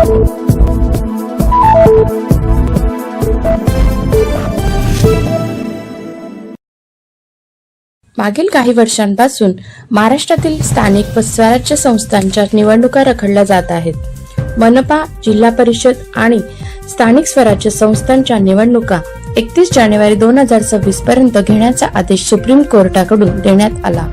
मागील काही वर्षांपासून महाराष्ट्रातील स्थानिक व स्वराज्य संस्थांच्या निवडणुका रखडल्या जात आहेत. मनपा जिल्हा परिषद आणि स्थानिक स्वराज्य संस्थांच्या निवडणुका एकतीस जानेवारी दोन हजार सव्वीस पर्यंत घेण्याचा आदेश सुप्रीम कोर्टाकडून देण्यात आला.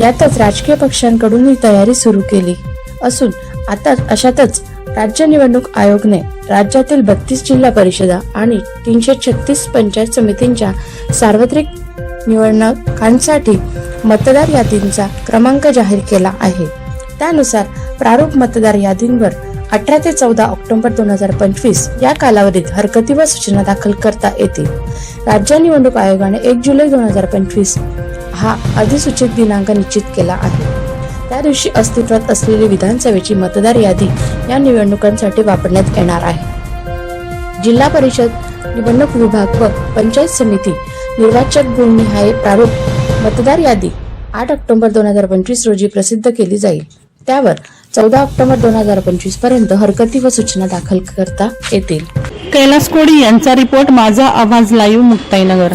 यातच राजकीय पक्षांकडून ही तयारी सुरू केली. असून आता अशातच राज्य निवडणूक आयोगने राज्यातील बत्तीस जिल्हा परिषदा आणि तीनशे छत्तीस पंचायत समितींच्या सार्वत्रिक निवडणुकांसाठी मतदार यादींचा क्रमांक जाहीर केला आहे. त्यानुसार प्रारूप मतदार यादींवर अठरा ते चौदा ऑक्टोबर दोन हजार पंचवीस या कालावधीत हरकती व सूचना दाखल करता येतील. राज्य निवडणूक आयोगाने एक जुलै दोन हजार पंचवीस हा अधिसूचित दिनांक निश्चित केला आहे. त्या दिवशी अस्तित्वात असलेली विधानसभेची मतदार यादी या निवडणुकांसाठी वापरण्यात येणार आहे. जिल्हा परिषद निवडणूक विभाग व पंचायत समिती निर्वाचक गुणनिहाय प्रारूप मतदार यादी आठ ऑक्टोबर दोन हजार पंचवीस रोजी प्रसिद्ध केली जाईल. त्यावर चौदा ऑक्टोबर दोन हजार पंचवीसपर्यंत हरकती व सूचना दाखल करता येतील. कैलास कोडी यांचा रिपोर्ट माझा आवाज लाईव्ह मुक्ताईनगर.